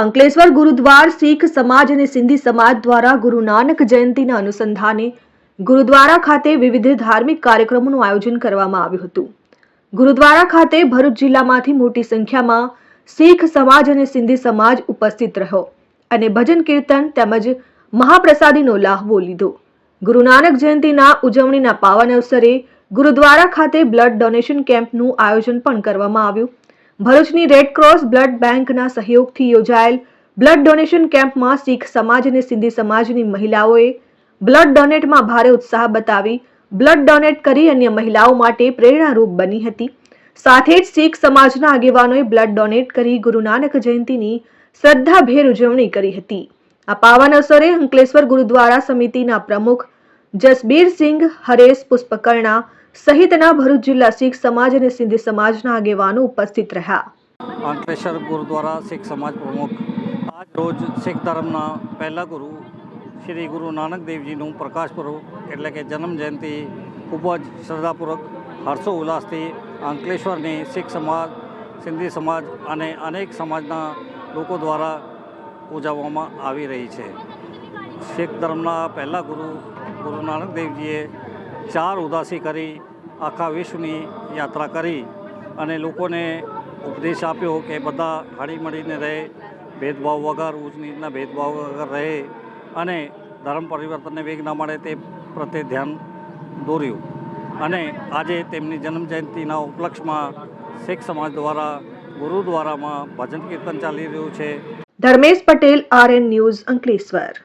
અંકલેશ્વર ગુરુદ્વાર શીખ સમાજ અને સિંધી સમાજ દ્વારા ગુરુ નાનક જયંતિના અનુસંધાને ગુરુદ્વારા ખાતે વિવિધ ધાર્મિક કાર્યક્રમોનું આયોજન કરવામાં આવ્યું હતું. ગુરુદ્વારા ખાતે ભરૂચ જિલ્લામાંથી મોટી સંખ્યામાં શીખ સમાજ અને સિંધી સમાજ ઉપસ્થિત રહ્યો અને ભજન કીર્તન તેમજ મહાપ્રસાદીનો લાહવો લીધો. ગુરુ નાનક જયંતિના ઉજવણીના પાવન અવસરે ગુરુદ્વારા ખાતે બ્લડ ડોનેશન કેમ્પનું આયોજન પણ કરવામાં આવ્યું. ભરૂચની રેડક્રોસ બ્લડ બેંકના સહયોગથી યોજાયેલ બ્લડ ડોનેશન કેમ્પમાં શીખ સમાજ અને સિંધી સમાજની મહિલાઓએ બ્લડ ડોનેટમાં ભારે ઉત્સાહ બતાવી બ્લડ ડોનેટ કરી અન્ય મહિલાઓ માટે પ્રેરણારૂપ બની હતી. સાથે જ શીખ સમાજના આગેવાનોએ બ્લડ ડોનેટ કરી ગુરુ નાનક જયંતિની શ્રદ્ધાભેર ઉજવણી કરી હતી. આ પાવન અવસરે અંકલેશ્વર ગુરુદ્વારા સમિતિના પ્રમુખ જસબીરસિંહ હરેશ પુષ્પકર્ણા સહિતના ભરૂચ જિલ્લા શીખ સમાજ અને સિંધી સમાજના આગેવાનો ઉપસ્થિત રહ્યા. અંકલેશ્વર ગુરુદ્વારા શીખ સમાજ પ્રમુખ. આજ રોજ શીખ ધર્મના પહેલા ગુરુ શ્રી ગુરુ નાનક દેવજીનું પ્રકાશ પર્વ એટલે કે જન્મ જયંતિ ખૂબ જ શ્રદ્ધાપૂર્વક, હર્ષો ઉલ્લાસથી અંકલેશ્વરની શીખ સમાજ, સિંધી સમાજ અને અનેક સમાજના લોકો દ્વારા ઉજવવામાં આવી રહી છે. શીખ ધર્મના પહેલા ગુરુ ગુરુ નાનક દેવજીએ ચાર ઉદાસી કરી, આખા વિશ્વની યાત્રા કરી અને લોકોને ઉપદેશ આપ્યો કે બધા હળીમળીને રહે, ભેદભાવ વગર ઊંચ નીચના ભેદભાવ વગર રહે અને ધર્મ પરિવર્તનને વેગ ના મળે તે પ્રત્યે ધ્યાન દોર્યું. અને આજે તેમની જન્મ જયંતિના ઉપલક્ષમાં શીખ સમાજ દ્વારા, ગુરુદ્વારામાં ભજન કીર્તન ચાલી રહ્યું છે. Dharmesh Patel, RN news Ankleshwar.